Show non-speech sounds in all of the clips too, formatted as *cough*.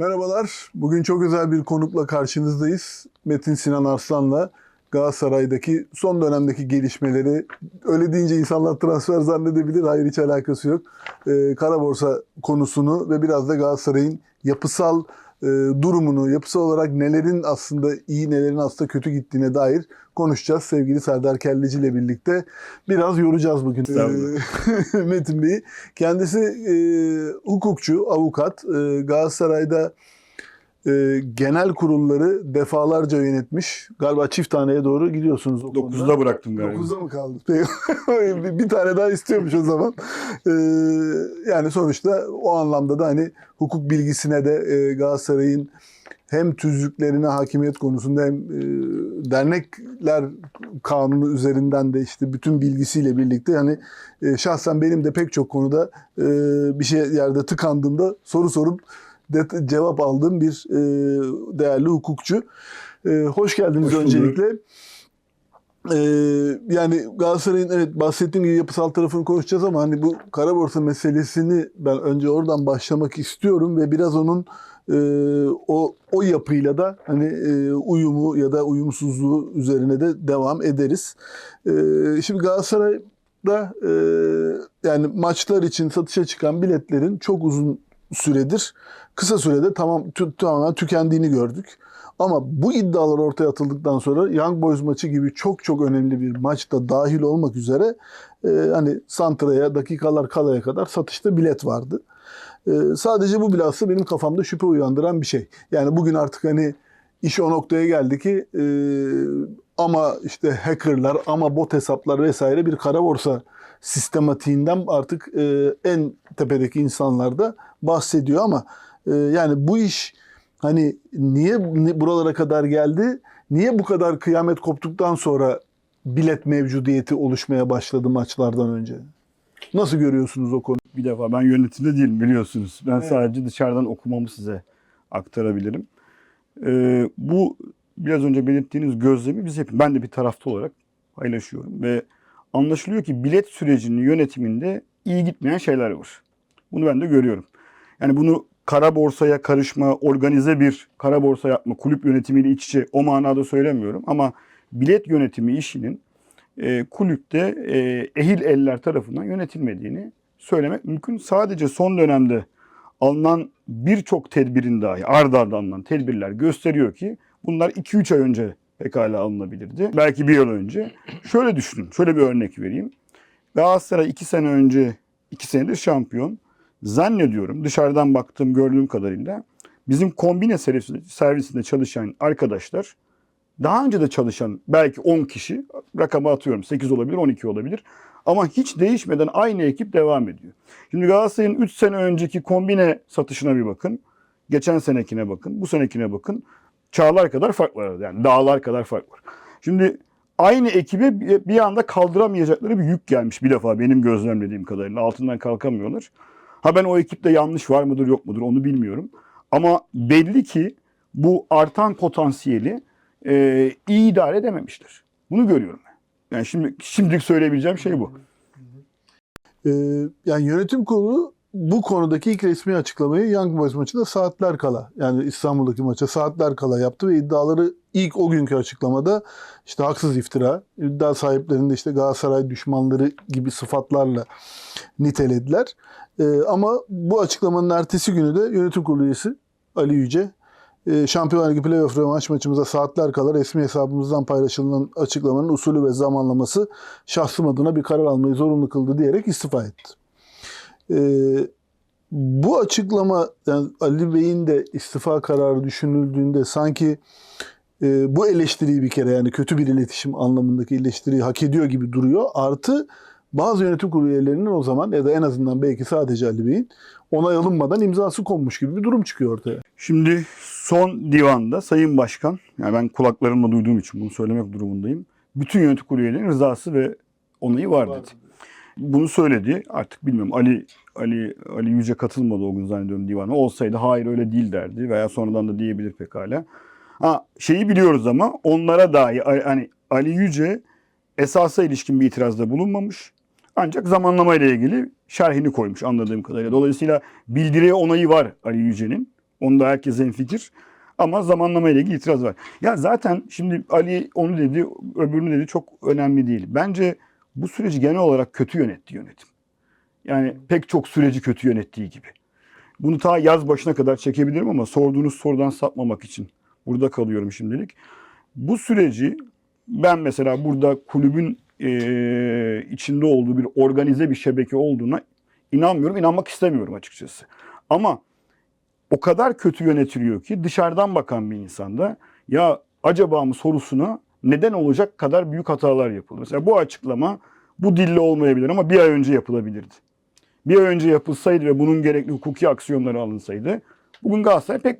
Merhabalar. Bugün çok özel bir konukla karşınızdayız. Metin Sinan Arslan'la Galatasaray'daki son dönemdeki gelişmeleri öyle deyince insanlar transfer zannedebilir. Hayır hiç alakası yok. Ee, kara borsa konusunu ve biraz da Galatasaray'ın yapısal e, durumunu, yapısal olarak nelerin aslında iyi, nelerin aslında kötü gittiğine dair konuşacağız. Sevgili Serdar Kelleci ile birlikte biraz yoracağız bugün e, *laughs* Metin Bey'i. Kendisi e, hukukçu, avukat. E, Galatasaray'da e, genel kurulları defalarca yönetmiş. Galiba çift taneye doğru gidiyorsunuz o konuda. 9'da bıraktım galiba. 9'da mı kaldı? *laughs* Bir, tane daha istiyormuş o zaman. Ee, yani sonuçta o anlamda da hani hukuk bilgisine de e, Galatasaray'ın hem tüzüklerine hakimiyet konusunda hem e, dernekler kanunu üzerinden de işte bütün bilgisiyle birlikte yani e, şahsen benim de pek çok konuda e, bir şey yerde tıkandığımda soru sorup de, cevap aldığım bir e, değerli hukukçu. E, hoş geldiniz Hoş öncelikle. Ee, yani Galatasaray'ın evet bahsettiğim gibi yapısal tarafını konuşacağız ama hani bu kara borsa meselesini ben önce oradan başlamak istiyorum ve biraz onun e, o o yapıyla da hani e, uyumu ya da uyumsuzluğu üzerine de devam ederiz. E, şimdi Galatasaray'da e, yani maçlar için satışa çıkan biletlerin çok uzun süredir kısa sürede tamam tü- tamamen tükendiğini gördük. Ama bu iddialar ortaya atıldıktan sonra Young Boys maçı gibi çok çok önemli bir maçta dahil olmak üzere e, hani Santra'ya dakikalar kalaya kadar satışta bilet vardı. E, sadece bu bile aslında benim kafamda şüphe uyandıran bir şey. Yani bugün artık hani iş o noktaya geldi ki e, ama işte hackerlar ama bot hesaplar vesaire bir kara borsa sistematiğinden artık e, en tepedeki insanlar da bahsediyor ama yani bu iş hani niye ni- buralara kadar geldi? Niye bu kadar kıyamet koptuktan sonra bilet mevcudiyeti oluşmaya başladı maçlardan önce? Nasıl görüyorsunuz o konuyu? Bir defa ben yönetimde değilim biliyorsunuz. Ben Evet. sadece dışarıdan okumamı size aktarabilirim. Ee, bu biraz önce belirttiğiniz gözlemi biz hep ben de bir tarafta olarak paylaşıyorum ve anlaşılıyor ki bilet sürecinin yönetiminde iyi gitmeyen şeyler var. Bunu ben de görüyorum. Yani bunu kara borsaya karışma, organize bir kara borsa yapma, kulüp yönetimiyle iç içe o manada söylemiyorum ama bilet yönetimi işinin e, kulüpte e, ehil eller tarafından yönetilmediğini söylemek mümkün. Sadece son dönemde alınan birçok tedbirin dahi ard arda alınan tedbirler gösteriyor ki bunlar 2-3 ay önce pekala alınabilirdi. Belki bir yıl önce. Şöyle düşünün, şöyle bir örnek vereyim. Galatasaray 2 sene önce, 2 senedir şampiyon. Zannediyorum dışarıdan baktığım gördüğüm kadarıyla bizim kombine servis- servisinde çalışan arkadaşlar daha önce de çalışan belki 10 kişi rakamı atıyorum 8 olabilir 12 olabilir ama hiç değişmeden aynı ekip devam ediyor. Şimdi Galatasaray'ın 3 sene önceki kombine satışına bir bakın. Geçen senekine bakın. Bu senekine bakın. Çağlar kadar fark var. Yani dağlar kadar fark var. Şimdi aynı ekibe bir anda kaldıramayacakları bir yük gelmiş bir defa benim gözlemlediğim kadarıyla. Altından kalkamıyorlar. Ha ben o ekipte yanlış var mıdır yok mudur onu bilmiyorum. Ama belli ki bu artan potansiyeli e, iyi idare edememişler. Bunu görüyorum. Yani şimdi şimdilik söyleyebileceğim şey bu. Ee, yani yönetim kurulu bu konudaki ilk resmi açıklamayı Young Boys maçında saatler kala yani İstanbul'daki maça saatler kala yaptı ve iddiaları ilk o günkü açıklamada işte haksız iftira, iddia sahiplerinde işte Galatasaray düşmanları gibi sıfatlarla nitelediler. Ee, ama bu açıklamanın ertesi günü de yönetim kurulu üyesi Ali Yüce e, Şampiyonlar Ligi playoff rövanş maçımıza saatler kala resmi hesabımızdan paylaşılan açıklamanın usulü ve zamanlaması şahsım adına bir karar almayı zorunlu kıldı diyerek istifa etti. Ee, bu açıklama yani Ali Bey'in de istifa kararı düşünüldüğünde sanki e, bu eleştiriyi bir kere yani kötü bir iletişim anlamındaki eleştiriyi hak ediyor gibi duruyor. Artı bazı yönetim kurulu üyelerinin o zaman ya da en azından belki sadece Ali Bey'in onay alınmadan imzası konmuş gibi bir durum çıkıyor ortaya. Şimdi son divanda Sayın Başkan, yani ben kulaklarımla duyduğum için bunu söylemek durumundayım. Bütün yönetim kurulu üyelerinin rızası ve onayı var dedi. Bunu söyledi. Artık bilmiyorum Ali Ali Ali Yüce katılmadı o gün zannediyorum divana. Olsaydı hayır öyle değil derdi veya sonradan da diyebilir pekala. Ha şeyi biliyoruz ama onlara dahi hani Ali Yüce esasa ilişkin bir itirazda bulunmamış. Ancak zamanlama ile ilgili şerhini koymuş anladığım kadarıyla. Dolayısıyla bildiriye onayı var Ali Yüce'nin. Onda herkes fikir. Ama zamanlama ile ilgili itiraz var. Ya zaten şimdi Ali onu dedi, öbürünü dedi çok önemli değil. Bence bu süreci genel olarak kötü yönetti yönetim. Yani pek çok süreci kötü yönettiği gibi. Bunu ta yaz başına kadar çekebilirim ama sorduğunuz sorudan sapmamak için burada kalıyorum şimdilik. Bu süreci ben mesela burada kulübün eee, içinde olduğu bir organize bir şebeke olduğuna inanmıyorum, inanmak istemiyorum açıkçası. Ama o kadar kötü yönetiliyor ki dışarıdan bakan bir insanda ya acaba mı sorusuna neden olacak kadar büyük hatalar yapıldı. Mesela bu açıklama bu dille olmayabilir ama bir ay önce yapılabilirdi. Bir ay önce yapılsaydı ve bunun gerekli hukuki aksiyonları alınsaydı bugün Galatasaray pek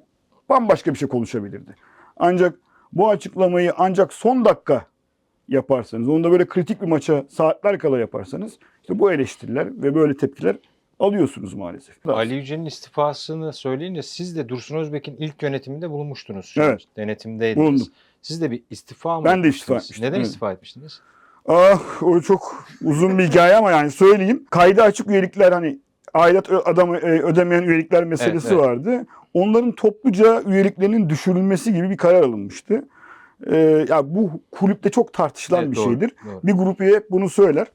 bambaşka bir şey konuşabilirdi. Ancak bu açıklamayı ancak son dakika yaparsanız, onu da böyle kritik bir maça saatler kala yaparsanız işte bu eleştiriler ve böyle tepkiler alıyorsunuz maalesef. Ali Yücel'in istifasını söyleyince siz de Dursun Özbek'in ilk yönetiminde bulunmuştunuz. Evet. Denetimdeydiniz. Bulundum. Siz de bir istifa mı Ben de istifa etmiştim, Neden evet. istifa etmiştiniz? Ah o çok uzun bir hikaye ama yani söyleyeyim. Kayda açık üyelikler hani aidat adamı e, ödemeyen üyelikler meselesi Evet, evet. vardı. Onların topluca üyeliklerinin düşürülmesi gibi bir karar alınmıştı. Ee, ya bu kulüpte çok tartışılan Evet, bir doğru, şeydir. doğru. Bir grup üye hep bunu söyler.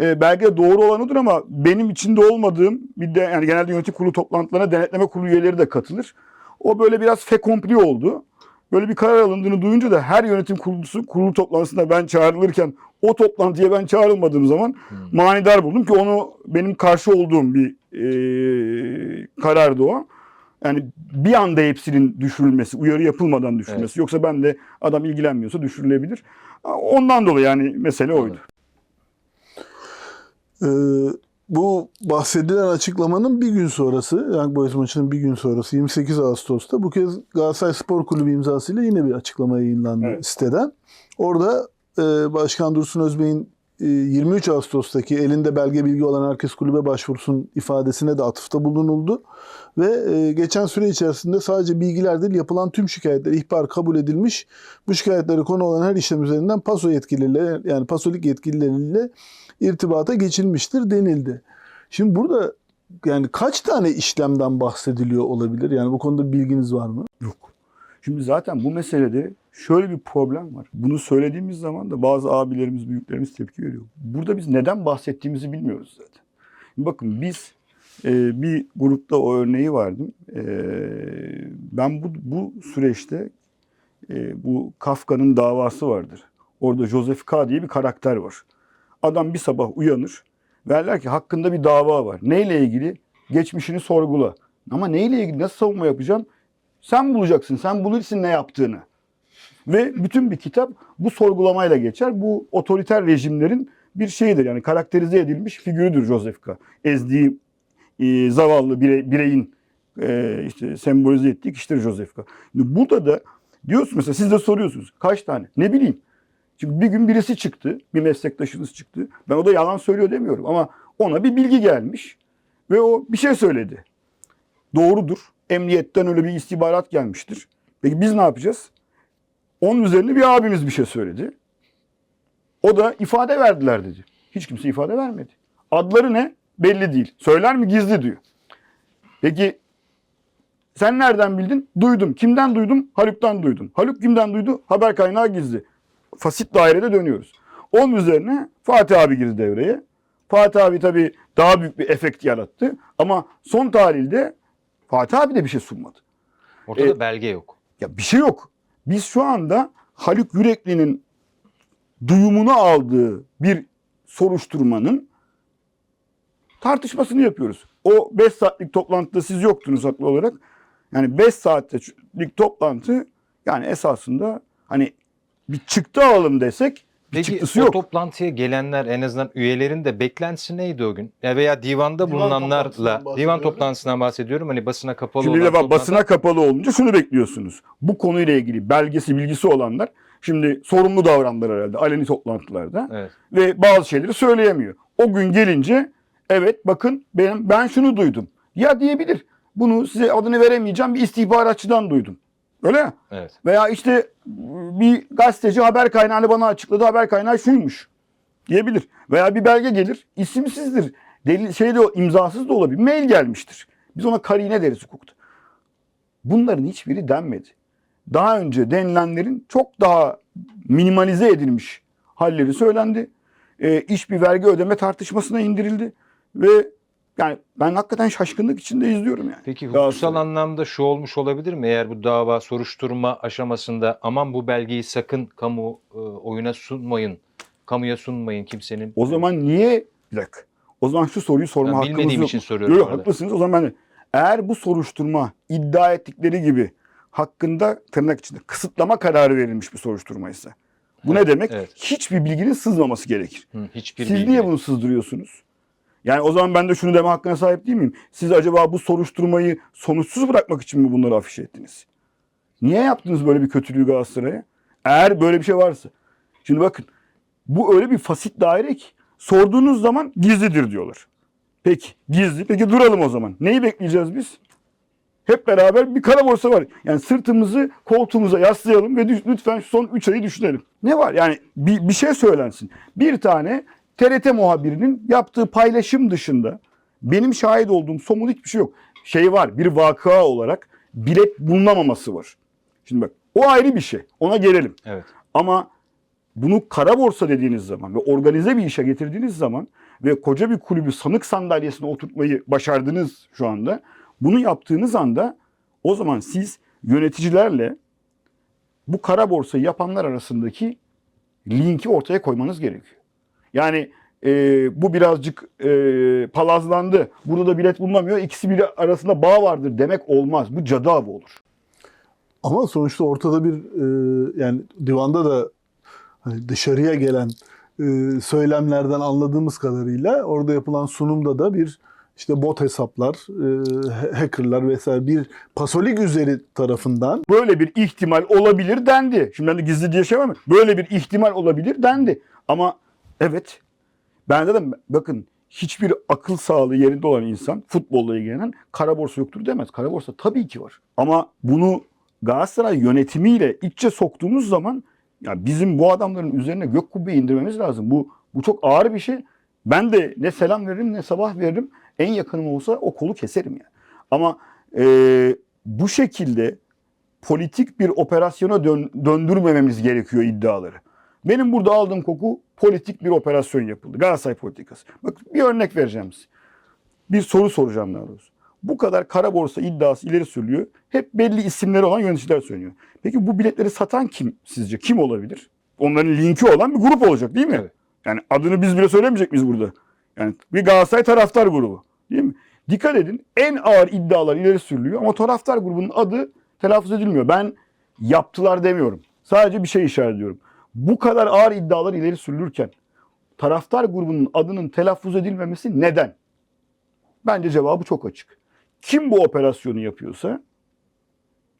Ee, belki de doğru olan odur ama benim içinde olmadığım bir de yani genelde yönetim kurulu toplantılarına denetleme kurulu üyeleri de katılır. O böyle biraz fekompli oldu. Böyle bir karar alındığını duyunca da her yönetim kurulusu kurulu toplantısında ben çağrılırken o toplantıya ben çağrılmadığım zaman Hmm. manidar buldum ki onu benim karşı olduğum bir e, karardı o. Yani bir anda hepsinin düşürülmesi, uyarı yapılmadan düşürülmesi. Yoksa ben de adam ilgilenmiyorsa düşürülebilir. Ondan dolayı yani mesele oydu. Ee, bu bahsedilen açıklamanın bir gün sonrası, Young Boys maçının bir gün sonrası 28 Ağustos'ta bu kez Galatasaray Spor Kulübü imzasıyla yine bir açıklama yayınlandı Evet. siteden. Orada e, Başkan Dursun Özbey'in 23 Ağustos'taki elinde belge bilgi olan herkes kulübe başvursun ifadesine de atıfta bulunuldu. Ve e, geçen süre içerisinde sadece bilgiler değil yapılan tüm şikayetler ihbar kabul edilmiş. Bu şikayetleri konu olan her işlem üzerinden paso yetkilileri yani pasolik yetkilileriyle irtibata geçilmiştir denildi. Şimdi burada yani kaç tane işlemden bahsediliyor olabilir? Yani bu konuda bilginiz var mı? Yok. Şimdi zaten bu meselede şöyle bir problem var. Bunu söylediğimiz zaman da bazı abilerimiz, büyüklerimiz tepki veriyor. Burada biz neden bahsettiğimizi bilmiyoruz zaten. Bakın biz e, bir grupta o örneği vardım. E, ben bu, bu süreçte e, bu Kafka'nın davası vardır. Orada Joseph K. diye bir karakter var. Adam bir sabah uyanır. Derler ki hakkında bir dava var. Neyle ilgili? Geçmişini sorgula. Ama neyle ilgili? Nasıl savunma yapacağım? Sen bulacaksın. Sen bulursun ne yaptığını. Ve bütün bir kitap bu sorgulamayla geçer. Bu otoriter rejimlerin bir şeyidir. Yani karakterize edilmiş figürüdür Joseph K. Ezdiği e, zavallı bire- bireyin e, işte sembolize ettiği kişidir Joseph K. Şimdi burada da diyorsun mesela siz de soruyorsunuz. Kaç tane? Ne bileyim. Çünkü bir gün birisi çıktı. Bir meslektaşınız çıktı. Ben o da yalan söylüyor demiyorum ama ona bir bilgi gelmiş. Ve o bir şey söyledi. Doğrudur. Emniyetten öyle bir istihbarat gelmiştir. Peki biz ne yapacağız? Onun üzerine bir abimiz bir şey söyledi. O da ifade verdiler dedi. Hiç kimse ifade vermedi. Adları ne? Belli değil. Söyler mi? Gizli diyor. Peki sen nereden bildin? Duydum. Kimden duydum? Haluk'tan duydum. Haluk kimden duydu? Haber kaynağı gizli. Fasit dairede dönüyoruz. Onun üzerine Fatih abi girdi devreye. Fatih abi tabii daha büyük bir efekt yarattı. Ama son tahlilde Fatih abi de bir şey sunmadı. Ortada E, belge yok. Ya bir şey yok. Biz şu anda Haluk Yürekli'nin duyumunu aldığı bir soruşturmanın tartışmasını yapıyoruz. O 5 saatlik toplantıda siz yoktunuz haklı olarak. Yani 5 saatlik toplantı yani esasında hani bir çıktı alalım desek Peki çıktısı o yok. toplantıya gelenler en azından üyelerin de beklentisi neydi o gün? Ya veya divanda Divan bulunanlarla divan toplantısından bahsediyorum. Hani basına kapalı Şimdi olan bak, toplantı- basına kapalı olunca şunu bekliyorsunuz. Bu konuyla ilgili belgesi bilgisi olanlar şimdi sorumlu davrandılar herhalde aleni toplantılarda. Evet. ve bazı şeyleri söyleyemiyor. O gün gelince evet bakın benim ben şunu duydum. Ya diyebilir. Bunu size adını veremeyeceğim bir istihbaratçıdan duydum. Öyle mi? Evet. Veya işte bir gazeteci haber kaynağını bana açıkladı. Haber kaynağı şuymuş diyebilir. Veya bir belge gelir isimsizdir. Delil, şey de, imzasız da olabilir. Mail gelmiştir. Biz ona karine deriz hukukta. Bunların hiçbiri denmedi. Daha önce denilenlerin çok daha minimalize edilmiş halleri söylendi. E, iş bir vergi ödeme tartışmasına indirildi ve yani ben hakikaten şaşkınlık içinde izliyorum yani. Peki hukuksal anlamda şu olmuş olabilir mi? Eğer bu dava soruşturma aşamasında aman bu belgeyi sakın kamu e, oyuna sunmayın, kamuya sunmayın kimsenin. O zaman niye bir dakika. O zaman şu soruyu sorma Ben hakkımız bilmediğim yok. için soruyorum. Yok bu arada. haklısınız. O zaman ben de eğer bu soruşturma iddia ettikleri gibi hakkında tırnak içinde kısıtlama kararı verilmiş bir soruşturmaysa bu Evet, ne demek? evet. Hiçbir bilginin sızmaması gerekir. Hı, hiçbir Siz bilgi. niye bunu sızdırıyorsunuz? Yani o zaman ben de şunu deme hakkına sahip değil miyim? Siz acaba bu soruşturmayı sonuçsuz bırakmak için mi bunları afiş ettiniz? Niye yaptınız böyle bir kötülüğü Galatasaray'a? Eğer böyle bir şey varsa. Şimdi bakın bu öyle bir fasit daire ki sorduğunuz zaman gizlidir diyorlar. Peki gizli. Peki duralım o zaman. Neyi bekleyeceğiz biz? Hep beraber bir kara borsa var. Yani sırtımızı koltuğumuza yaslayalım ve lütfen son 3 ayı düşünelim. Ne var? Yani bir, bir şey söylensin. Bir tane TRT muhabirinin yaptığı paylaşım dışında benim şahit olduğum somut hiçbir şey yok. Şey var bir vakıa olarak bilet bulunamaması var. Şimdi bak o ayrı bir şey. Ona gelelim. Evet. Ama bunu kara borsa dediğiniz zaman ve organize bir işe getirdiğiniz zaman ve koca bir kulübü sanık sandalyesine oturtmayı başardınız şu anda. Bunu yaptığınız anda o zaman siz yöneticilerle bu kara borsayı yapanlar arasındaki linki ortaya koymanız gerekiyor. Yani e, bu birazcık e, palazlandı. Burada da bilet bulunamıyor. İkisi biri arasında bağ vardır demek olmaz. Bu cadı avı olur. Ama sonuçta ortada bir e, yani divanda da hani dışarıya gelen e, söylemlerden anladığımız kadarıyla orada yapılan sunumda da bir işte bot hesaplar, e, ha- hackerlar vesaire bir pasolik üzeri tarafından böyle bir ihtimal olabilir dendi. Şimdi ben de gizli diye şey var mı? Böyle bir ihtimal olabilir dendi. Ama evet ben dedim bakın hiçbir akıl sağlığı yerinde olan insan futbolla ilgilenen kara borsa yoktur demez. Kara borsa tabii ki var. Ama bunu Galatasaray yönetimiyle içe soktuğumuz zaman ya bizim bu adamların üzerine gök kubbe indirmemiz lazım. Bu bu çok ağır bir şey. Ben de ne selam veririm ne sabah veririm. En yakınım olsa o kolu keserim yani. Ama eee, bu şekilde politik bir operasyona dön- döndürmememiz gerekiyor iddiaları. Benim burada aldığım koku politik bir operasyon yapıldı. Galatasaray politikası. Bak bir örnek vereceğim size. Bir soru soracağım daha doğrusu. Bu kadar kara borsa iddiası ileri sürülüyor. Hep belli isimleri olan yöneticiler söylüyor. Peki bu biletleri satan kim sizce? Kim olabilir? Onların linki olan bir grup olacak değil mi? Evet. Yani adını biz bile söylemeyecek miyiz burada? Yani bir Galatasaray taraftar grubu. Değil mi? Dikkat edin en ağır iddialar ileri sürülüyor ama taraftar grubunun adı telaffuz edilmiyor. Ben yaptılar demiyorum. Sadece bir şey işaret ediyorum. Bu kadar ağır iddialar ileri sürülürken taraftar grubunun adının telaffuz edilmemesi neden? Bence cevabı çok açık. Kim bu operasyonu yapıyorsa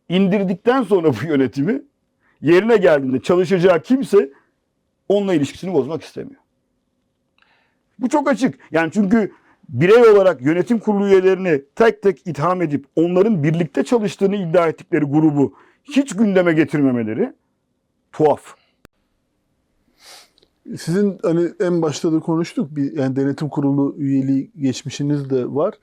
indirdikten sonra bu yönetimi yerine geldiğinde çalışacağı kimse onunla ilişkisini bozmak istemiyor. Bu çok açık. Yani çünkü birey olarak yönetim kurulu üyelerini tek tek itham edip onların birlikte çalıştığını iddia ettikleri grubu hiç gündeme getirmemeleri tuhaf. Sizin hani en başta da konuştuk bir yani denetim kurulu üyeliği geçmişiniz de var.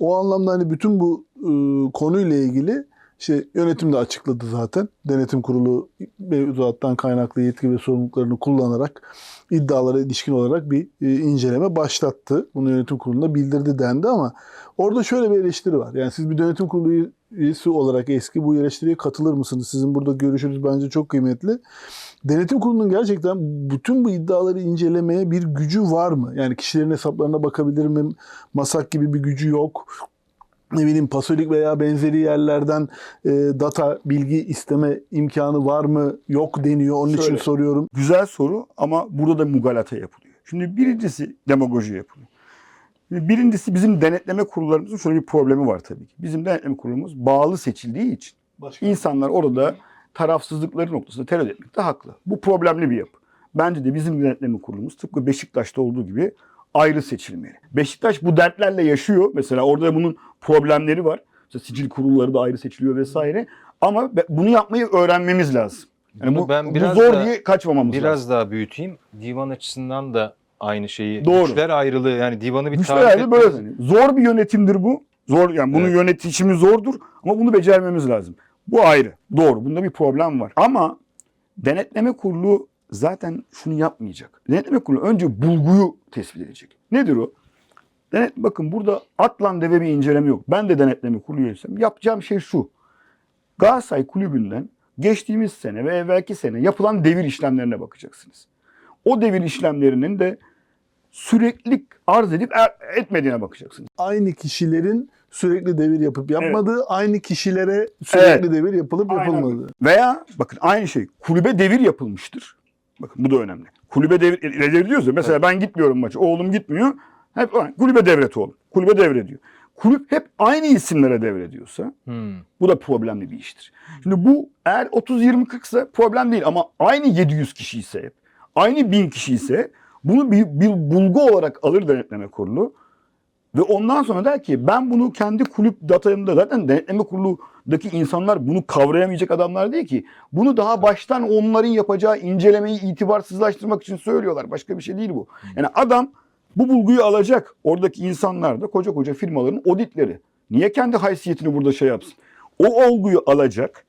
O anlamda hani bütün bu e, konuyla ilgili işte yönetim de açıkladı zaten. Denetim kurulu mevzuattan kaynaklı yetki ve sorumluluklarını kullanarak iddialara ilişkin olarak bir e, inceleme başlattı. Bunu yönetim kuruluna bildirdi dendi ama orada şöyle bir eleştiri var. Yani siz bir yönetim kurulu üyesi olarak eski bu eleştiriye katılır mısınız? Sizin burada görüşünüz bence çok kıymetli. Denetim kurulunun gerçekten bütün bu iddiaları incelemeye bir gücü var mı? Yani kişilerin hesaplarına bakabilir mi? Masak gibi bir gücü yok. Ne bileyim Pasolik veya benzeri yerlerden e, data bilgi isteme imkanı var mı? Yok deniyor. Onun için Şöyle. soruyorum. Güzel soru ama burada da mugalata yapılıyor. Şimdi birincisi demagoji yapılıyor. Şimdi Birincisi bizim denetleme kurullarımızın şöyle bir problemi var tabii ki. Bizim denetleme kurulumuz bağlı seçildiği için İnsanlar orada tarafsızlıkları noktasında terör etmekte haklı. Bu problemli bir yapı. Bence de bizim denetleme kurulumuz tıpkı Beşiktaş'ta olduğu gibi ayrı seçilmeli. Beşiktaş bu dertlerle yaşıyor. Mesela orada bunun problemleri var. Mesela sicil kurulları da ayrı seçiliyor vesaire. Ama bunu yapmayı öğrenmemiz lazım. Yani Bunu bu, ben bu biraz zor da- diye kaçmamamız Biraz lazım. daha büyüteyim. Divan açısından da aynı şeyi. Doğru. Güçler ayrılığı yani divanı bir Güçler tarif böyle. yani. Zor bir yönetimdir bu. Zor yani bunu Evet. yönetişimi zordur ama bunu becermemiz lazım. Bu ayrı. Doğru. Bunda bir problem var. Ama denetleme kurulu zaten şunu yapmayacak. Denetleme kurulu önce bulguyu tespit edecek. Nedir o? Denet, bakın burada atlan deve bir inceleme yok. Ben de denetleme kurulu üyesiyim. Yapacağım şey şu. Galatasaray kulübünden geçtiğimiz sene ve evvelki sene yapılan devir işlemlerine bakacaksınız. O devir işlemlerinin de sürekli arz edip er- etmediğine bakacaksınız. Aynı kişilerin sürekli devir yapıp yapmadığı, aynı kişilere sürekli Evet. devir yapılıp Aynen. yapılmadığı. Veya bakın aynı şey kulübe devir yapılmıştır. Bakın bu da önemli. Kulübe devir, e, devir diyoruz ya mesela ben gitmiyorum maça oğlum gitmiyor. Hep kulübe devret oğlum. Kulübe devrediyor. Kulüp hep aynı isimlere devrediyorsa Hmm. bu da problemli bir iştir. Şimdi bu eğer 30-20-40 ise problem değil ama aynı 700 kişi ise hep, aynı 1000 kişi ise bunu bir, bir bulgu olarak alır denetleme kurulu. Ve ondan sonra der ki ben bunu kendi kulüp datamda zaten denetleme kurulundaki insanlar bunu kavrayamayacak adamlar değil ki. Bunu daha baştan onların yapacağı incelemeyi itibarsızlaştırmak için söylüyorlar. Başka bir şey değil bu. Yani adam bu bulguyu alacak. Oradaki insanlar da koca koca firmaların auditleri. Niye kendi haysiyetini burada şey yapsın? O olguyu alacak.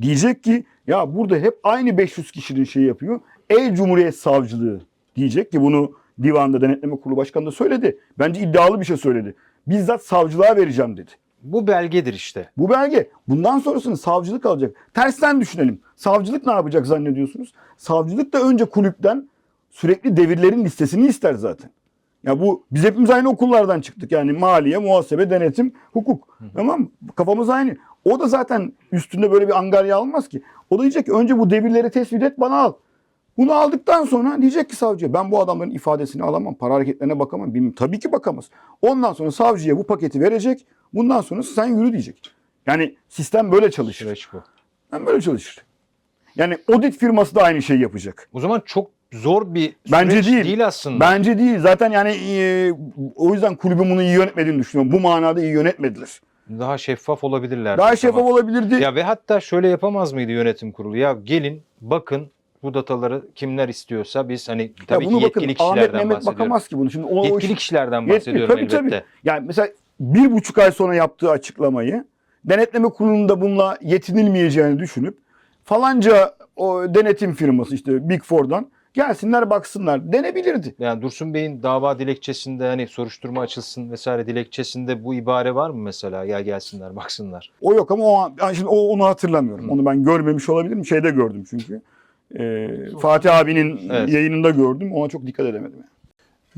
Diyecek ki ya burada hep aynı 500 kişinin şey yapıyor. Ey Cumhuriyet Savcılığı diyecek ki bunu divanda denetleme kurulu başkanı da söyledi. Bence iddialı bir şey söyledi. Bizzat savcılığa vereceğim dedi. Bu belgedir işte. Bu belge. Bundan sonrasını savcılık alacak. Tersten düşünelim. Savcılık ne yapacak zannediyorsunuz? Savcılık da önce kulüpten sürekli devirlerin listesini ister zaten. Ya bu biz hepimiz aynı okullardan çıktık. Yani maliye, muhasebe, denetim, hukuk. Tamam mı? Kafamız aynı. O da zaten üstünde böyle bir angarya almaz ki. O da diyecek ki önce bu devirleri tespit et bana al. Bunu aldıktan sonra diyecek ki savcıya ben bu adamların ifadesini alamam, para hareketlerine bakamam. Bilmiyorum. Tabii ki bakamaz. Ondan sonra savcıya bu paketi verecek. Bundan sonra sen yürü diyecek. Yani sistem böyle çalışır. Süreç bu. Sistem böyle çalışır. Yani audit firması da aynı şeyi yapacak. O zaman çok zor bir süreç Bence değil. değil aslında. Bence değil. Zaten yani e, o yüzden kulübün bunu iyi yönetmediğini düşünüyorum. Bu manada iyi yönetmediler. Daha şeffaf olabilirler. Daha şeffaf olabilirdi. Ya ve hatta şöyle yapamaz mıydı yönetim kurulu? Ya gelin bakın bu dataları kimler istiyorsa biz hani Ya tabii bunu ki bakın yetkili Ahmet kişilerden Mehmet bahsediyorum. bakamaz ki bunu. Şimdi o, o Yetkili iş- kişilerden Yetkili, bahsediyorum tabii, elbette. tabii. Yani mesela bir buçuk ay sonra yaptığı açıklamayı denetleme kurulunda bununla yetinilmeyeceğini düşünüp falanca o denetim firması işte Big Four'dan gelsinler baksınlar denebilirdi. Yani Dursun Bey'in dava dilekçesinde hani soruşturma açılsın vesaire dilekçesinde bu ibare var mı mesela? Ya gelsinler baksınlar. O yok ama o, an- yani şimdi o onu hatırlamıyorum. Hı. Onu ben görmemiş olabilirim. Şeyde gördüm çünkü. Ee, Fatih abinin Evet. yayınında gördüm. Ona çok dikkat edemedim.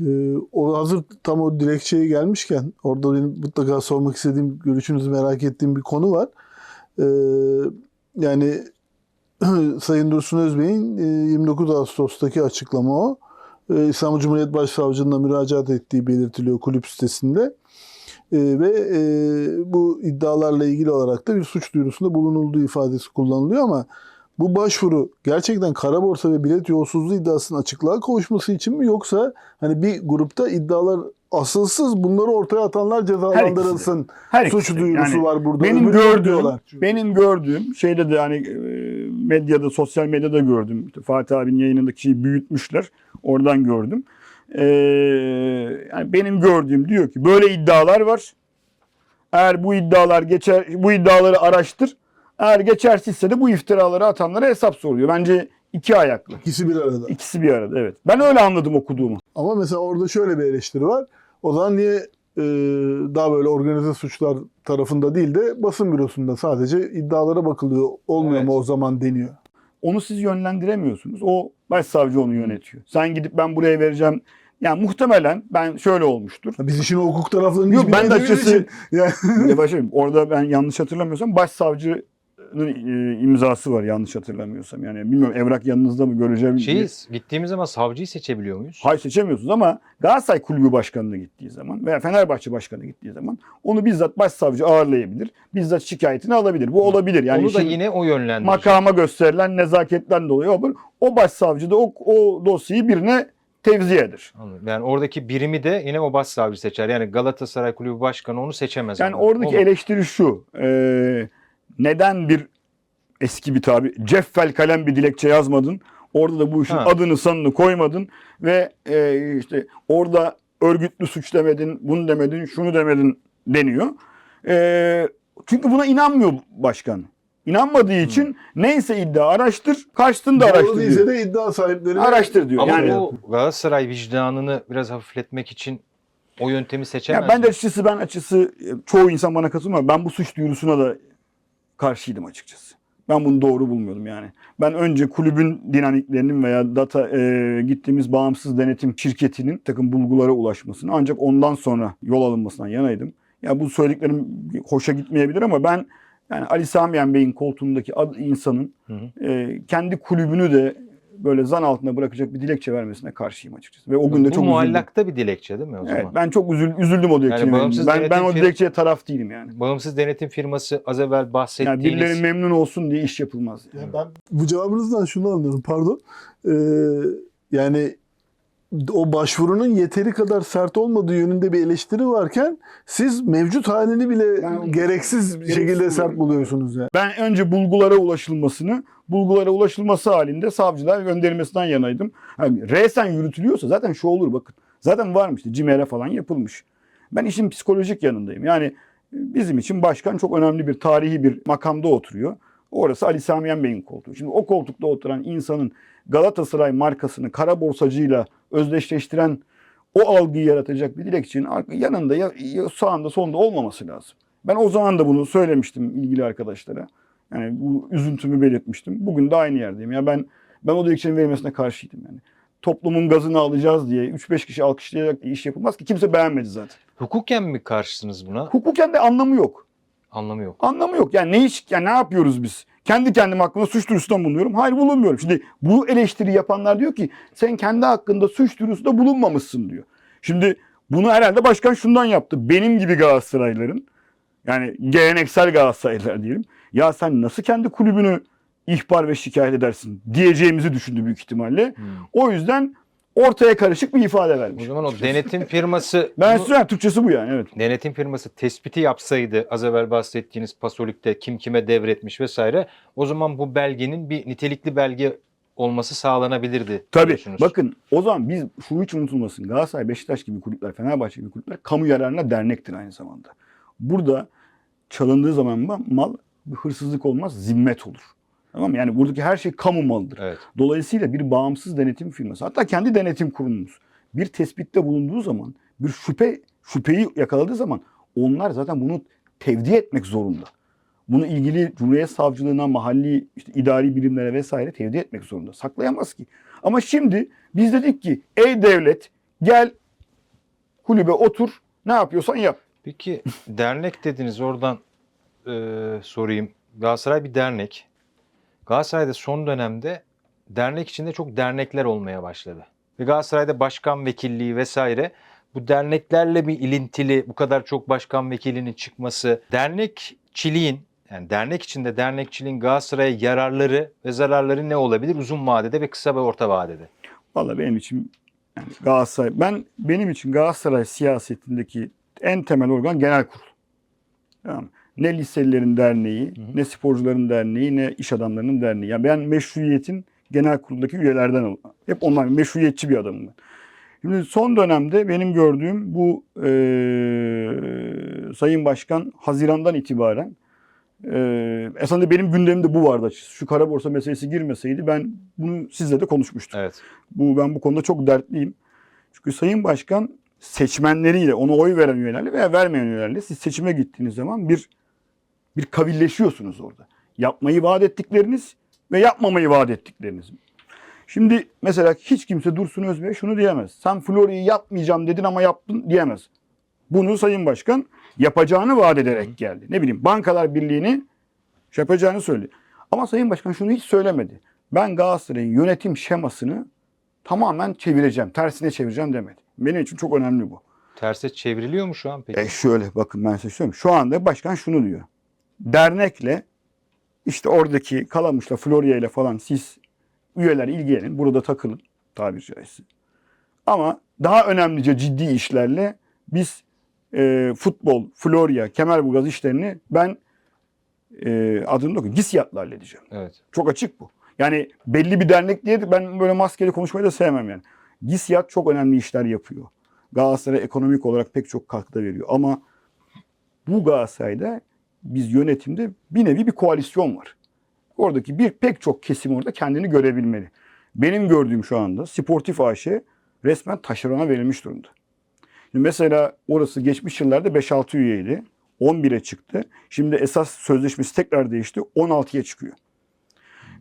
Ee, o hazır tam o dilekçeye gelmişken orada benim mutlaka sormak istediğim, görüşünüzü merak ettiğim bir konu var. Ee, yani *clears throat* Sayın Dursun Özbey'in e, 29 Ağustos'taki açıklama o. Ee, İstanbul Cumhuriyet Başsavcılığına müracaat ettiği belirtiliyor kulüp sitesinde. Ee, ve e, bu iddialarla ilgili olarak da bir suç duyurusunda bulunulduğu ifadesi kullanılıyor ama bu başvuru gerçekten kara borsa ve bilet yolsuzluğu iddiasının açıklığa kavuşması için mi yoksa hani bir grupta iddialar asılsız bunları ortaya atanlar cezalandırılsın Her suç ikisi de. duyurusu Yani var burada. Benim Öbürü gördüğüm, benim gördüğüm şeyde de hani e, medyada, sosyal medyada gördüm. İşte Fatih abinin yayınındaki şeyi büyütmüşler. Oradan gördüm. Ee, yani benim gördüğüm diyor ki böyle iddialar var. Eğer bu iddialar geçer, bu iddiaları araştır. Eğer geçersizse de bu iftiraları atanlara hesap soruyor. Bence iki ayaklı. İkisi bir arada. İkisi bir arada evet. Ben öyle anladım okuduğumu. Ama mesela orada şöyle bir eleştiri var. O zaman niye e, daha böyle organize suçlar tarafında değil de basın bürosunda sadece iddialara bakılıyor. Olmuyor Evet. mu o zaman deniyor. Onu siz yönlendiremiyorsunuz. O başsavcı onu yönetiyor. Sen gidip ben buraya vereceğim. Yani muhtemelen ben şöyle olmuştur. Biz işin hukuk taraflarını Yok ben de açıkçası *laughs* Yani- Ya başlayayım. Orada ben yanlış hatırlamıyorsam başsavcının e, imzası var yanlış hatırlamıyorsam. Yani bilmiyorum evrak yanınızda mı göreceğim. Şeyi gittiğimiz zaman savcıyı seçebiliyor muyuz? Hayır seçemiyorsunuz ama Galatasaray Kulübü Başkanı'na gittiği zaman veya Fenerbahçe Başkanı'na gittiği zaman onu bizzat başsavcı ağırlayabilir. Bizzat şikayetini alabilir. Bu olabilir. Yani Onu da yine o yönlendirecek. makama gösterilen nezaketten dolayı olur. O başsavcı da o, o dosyayı birine tevzi eder. Anladım. Yani oradaki birimi de yine o başsavcı seçer. Yani Galatasaray Kulübü Başkanı onu seçemez. Yani oradaki Olur. eleştiri şu. e, neden bir eski bir tabi ceffel kalem bir dilekçe yazmadın? Orada da bu işin Ha. adını sanını koymadın ve e, işte orada örgütlü suç demedin, bunu demedin, şunu demedin deniyor. Ee, çünkü buna inanmıyor başkan. İnanmadığı için neyse iddia araştır, karşısında Doğru araştır değilse diyor. de iddia sahipleri Araştır diyor. Ama yani bu Galatasaray vicdanını biraz hafifletmek için o yöntemi seçemez ya ben de açıkçası ben açıkçası e, çoğu insan bana katılmıyor. Ben bu suç duyurusuna da karşıydım açıkçası. Ben bunu doğru bulmuyordum yani. Ben önce kulübün dinamiklerinin veya data e, gittiğimiz bağımsız denetim şirketinin takım bulgulara ulaşmasını ancak ondan sonra yol alınmasından yanaydım. Ya bu söylediklerim hoşa gitmeyebilir ama ben yani Ali Samiyen Bey'in koltuğundaki ad- insanın Hı hı. e, kendi kulübünü de böyle zan altında bırakacak bir dilekçe vermesine karşıyım açıkçası. Ve o gün de bu çok üzüldüm. muallakta bir dilekçe değil mi o Evet, zaman? ben çok üzül, üzüldüm o dilekçeye. bağımsız ben, ben o dilekçeye taraf değilim yani. Bağımsız denetim firması az evvel Yani bahsettiğiniz... birileri memnun olsun diye iş yapılmaz. Ya ben bu cevabınızdan şunu anlıyorum pardon. Ee, yani o başvurunun yeteri kadar sert olmadığı yönünde bir eleştiri varken siz mevcut halini bile Ben- gereksiz bir Gereksiz şekilde sert buluyorsunuz yani. Ben önce bulgulara ulaşılmasını, bulgulara ulaşılması halinde savcılar gönderilmesinden yanaydım. Yani resen yürütülüyorsa zaten şu olur bakın. Zaten varmış işte CİMER'e falan yapılmış. Ben işin psikolojik yanındayım. Yani bizim için başkan çok önemli bir tarihi bir makamda oturuyor. Orası Ali Samiyen Bey'in koltuğu. Şimdi o koltukta oturan insanın Galatasaray markasını kara borsacıyla özdeşleştiren o algıyı yaratacak bir dilekçinin yanında ya, ya sağında solunda olmaması lazım. Ben o zaman da bunu söylemiştim ilgili arkadaşlara. Yani bu üzüntümü belirtmiştim. Bugün de aynı yerdeyim. Ya ben ben o dilekçenin verilmesine karşıydım yani. Toplumun gazını alacağız diye 3-5 kişi alkışlayarak iş yapılmaz ki kimse beğenmedi zaten. Hukuken mi karşısınız buna? Hukuken de anlamı yok. Anlamı yok. Anlamı yok. Yani ne iş, yani ne yapıyoruz biz? Kendi kendim hakkında suç duyurusunda bulunuyorum. Hayır bulunmuyorum. Şimdi bu eleştiri yapanlar diyor ki sen kendi hakkında suç duyurusunda bulunmamışsın diyor. Şimdi bunu herhalde başkan şundan yaptı. Benim gibi Galatasarayların yani geleneksel Galatasaraylılar diyelim. Ya sen nasıl kendi kulübünü ihbar ve şikayet edersin diyeceğimizi düşündü büyük ihtimalle. Hmm. O yüzden ortaya karışık bir ifade O vermiş. zaman o denetim firması *laughs* Ben bunu- yani Türkçesi bu yani evet. denetim firması tespiti yapsaydı az evvel bahsettiğiniz Pasolik'te kim kime devretmiş vesaire o zaman bu belgenin bir nitelikli belge olması sağlanabilirdi. Tabii. Bakın o zaman biz şu hiç unutulmasın. Galatasaray, Beşiktaş gibi kulüpler, Fenerbahçe gibi kulüpler kamu yararına dernektir aynı zamanda. Burada çalındığı zaman ma- mal bir hırsızlık olmaz, zimmet olur. Tamam mı? Yani buradaki her şey kamu malıdır. Evet. Dolayısıyla bir bağımsız denetim firması, hatta kendi denetim kurumumuz bir tespitte bulunduğu zaman, bir şüphe şüpheyi yakaladığı zaman onlar zaten bunu tevdi etmek zorunda. Bunu ilgili Cumhuriyet Savcılığına, mahalli işte idari birimlere vesaire tevdi etmek zorunda. Saklayamaz ki. Ama şimdi biz dedik ki ey devlet gel kulübe otur ne yapıyorsan yap. Peki dernek dediniz oradan e, sorayım. Galatasaray bir dernek. Galatasaray'da son dönemde dernek içinde çok dernekler olmaya başladı. Ve Galatasaray'da başkan vekilliği vesaire bu derneklerle bir ilintili bu kadar çok başkan vekilinin çıkması dernekçiliğin yani dernek içinde dernekçiliğin Galatasaray'a yararları ve zararları ne olabilir uzun vadede ve kısa ve orta vadede? Vallahi benim için yani Galatasaray ben benim için Galatasaray siyasetindeki en temel organ genel kurul. Tamam. mı? Ne liselilerin derneği, Hı hı. ne sporcuların derneği, ne iş adamlarının derneği. Yani ben meşruiyetin genel kuruldaki üyelerden hep onlar meşruiyetçi bir adamım ben. Şimdi son dönemde benim gördüğüm bu eee, Sayın Başkan Haziran'dan itibaren eee esasında benim gündemimde bu vardı açıkçası. Şu kara borsa meselesi girmeseydi ben bunu sizle de konuşmuştum. Evet. Bu ben bu konuda çok dertliyim. Çünkü Sayın Başkan seçmenleriyle, ona oy veren üyelerle veya vermeyen üyelerle siz seçime gittiğiniz zaman bir bir kavilleşiyorsunuz orada. Yapmayı vaat ettikleriniz ve yapmamayı vaat ettikleriniz. Şimdi mesela hiç kimse Dursun Özbey'e şunu diyemez. Sen Florya'yı yapmayacağım dedin ama yaptın diyemez. Bunu Sayın Başkan yapacağını vaat ederek geldi. Ne bileyim Bankalar Birliği'ni şey yapacağını söyledi. Ama Sayın Başkan şunu hiç söylemedi. Ben Galatasaray'ın yönetim şemasını tamamen çevireceğim, tersine çevireceğim demedi. Benim için çok önemli bu. Terse çevriliyor mu şu an peki? E şöyle bakın ben size söyleyeyim. Şu anda başkan şunu diyor. Dernekle işte oradaki Kalamış'la Florya ile falan siz üyeler ilgilenin. Burada takılın tabiri caizse. Ama daha önemlice ciddi işlerle biz e, futbol, Florya, Kemerburgaz işlerini ben e, adını da. GİSYAD'la halledeceğim. Evet. Çok açık bu. Yani belli bir dernek diye de ben böyle maskeli konuşmayı da sevmem yani. GİSYAD çok önemli işler yapıyor. Galatasaray ekonomik olarak pek çok katkıda veriyor. Ama bu Galatasaray'da biz yönetimde bir nevi bir koalisyon var. Oradaki bir pek çok kesim orada kendini görebilmeli. Benim gördüğüm şu anda Sportif AŞ resmen taşerona verilmiş durumda. Şimdi mesela orası geçmiş yıllarda 5-6 üyeydi. 11'e çıktı. Şimdi esas sözleşmesi tekrar değişti. 16'ya çıkıyor.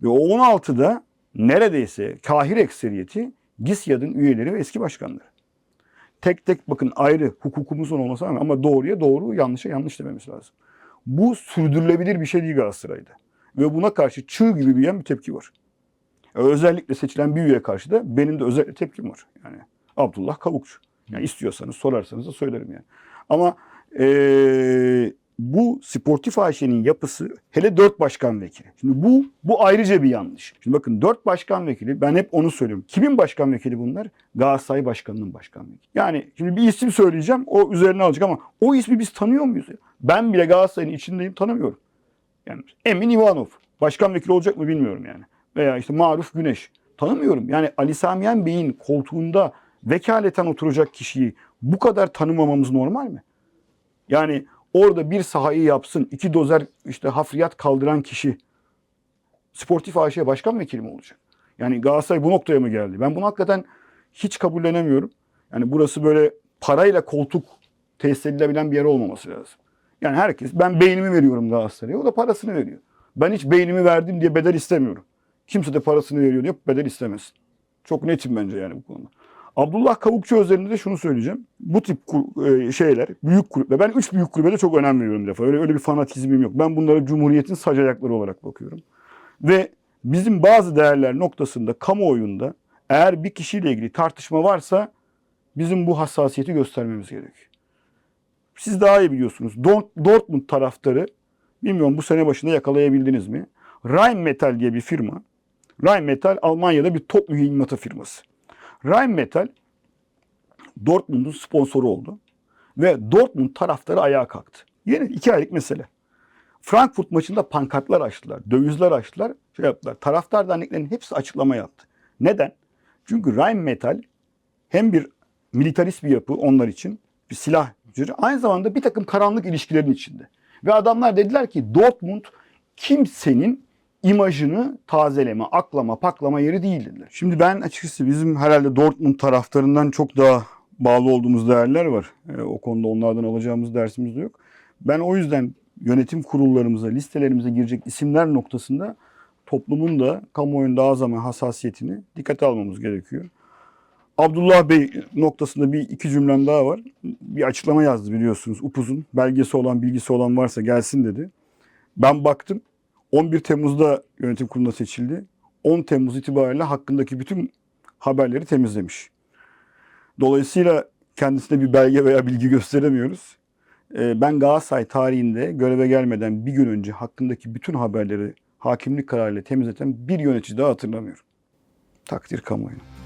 Ve o 16'da neredeyse kahir ekseriyeti GİSYAD'ın üyeleri ve eski başkanları. Tek tek bakın ayrı hukukumuzun olması ama ama doğruya doğru, yanlışa yanlış dememiz lazım. Bu sürdürülebilir bir şey değil Galatasaray'da. Ve buna karşı çığ gibi büyüyen bir tepki var. Özellikle seçilen bir üyeye karşı da benim de özellikle tepkim var. Yani Abdullah Kavukçu. Yani istiyorsanız sorarsanız da söylerim yani. Ama eee, bu sportif AŞ'nin yapısı hele dört başkan vekili. Şimdi bu bu ayrıca bir yanlış. Şimdi bakın dört başkan vekili ben hep onu söylüyorum. Kimin başkan vekili bunlar? Galatasaray Başkanı'nın başkan vekili. Yani şimdi bir isim söyleyeceğim o üzerine alacak ama o ismi biz tanıyor muyuz? Ben bile Galatasaray'ın içindeyim tanımıyorum. Yani Emin Ivanov. Başkan vekili olacak mı bilmiyorum yani. Veya işte Maruf Güneş. Tanımıyorum. Yani Ali Samiyen Bey'in koltuğunda vekaleten oturacak kişiyi bu kadar tanımamamız normal mi? Yani orada bir sahayı yapsın, iki dozer işte hafriyat kaldıran kişi Sportif AŞ başkan vekili mi olacak? Yani Galatasaray bu noktaya mı geldi? Ben bunu hakikaten hiç kabullenemiyorum. Yani burası böyle parayla koltuk tesis edilebilen bir yer olmaması lazım. Yani herkes ben beynimi veriyorum Galatasaray'a o da parasını veriyor. Ben hiç beynimi verdim diye bedel istemiyorum. Kimse de parasını veriyor diye bedel istemesin. Çok netim bence yani bu konuda. Abdullah Kavukçu özelinde de şunu söyleyeceğim. Bu tip e, şeyler, büyük kulüpler. Ben üç büyük kulübe de çok önem veriyorum defa. Öyle, öyle bir fanatizmim yok. Ben bunlara Cumhuriyet'in sac ayakları olarak bakıyorum. Ve bizim bazı değerler noktasında kamuoyunda eğer bir kişiyle ilgili tartışma varsa bizim bu hassasiyeti göstermemiz gerekiyor. Siz daha iyi biliyorsunuz. Dort- Dortmund taraftarı bilmiyorum bu sene başında yakalayabildiniz mi? Rheinmetall diye bir firma. Rheinmetall Almanya'da bir top mühimmatı firması. Rheinmetall Dortmund'un sponsoru oldu. Ve Dortmund taraftarı ayağa kalktı. Yeni iki aylık mesele. Frankfurt maçında pankartlar açtılar, dövizler açtılar, şey yaptılar. Taraftar derneklerinin hepsi açıklama yaptı. Neden? Çünkü Rheinmetall hem bir militarist bir yapı onlar için, bir silah aynı zamanda bir takım karanlık ilişkilerin içinde. Ve adamlar dediler ki Dortmund kimsenin imajını tazeleme, aklama, paklama yeri değil dediler. Şimdi ben açıkçası bizim herhalde Dortmund taraftarından çok daha bağlı olduğumuz değerler var. Ee, o konuda onlardan alacağımız dersimiz de yok. Ben o yüzden yönetim kurullarımıza, listelerimize girecek isimler noktasında toplumun da kamuoyunun daha zaman hassasiyetini dikkate almamız gerekiyor. Abdullah Bey noktasında bir iki cümlem daha var. Bir açıklama yazdı biliyorsunuz upuzun. Belgesi olan, bilgisi olan varsa gelsin dedi. Ben baktım 11 Temmuz'da yönetim kuruluna seçildi. 10 Temmuz itibariyle hakkındaki bütün haberleri temizlemiş. Dolayısıyla kendisine bir belge veya bilgi gösteremiyoruz. Ee, Ben Galatasaray tarihinde göreve gelmeden bir gün önce hakkındaki bütün haberleri hakimlik kararıyla temizleten bir yönetici daha hatırlamıyorum. Takdir kamuoyuna.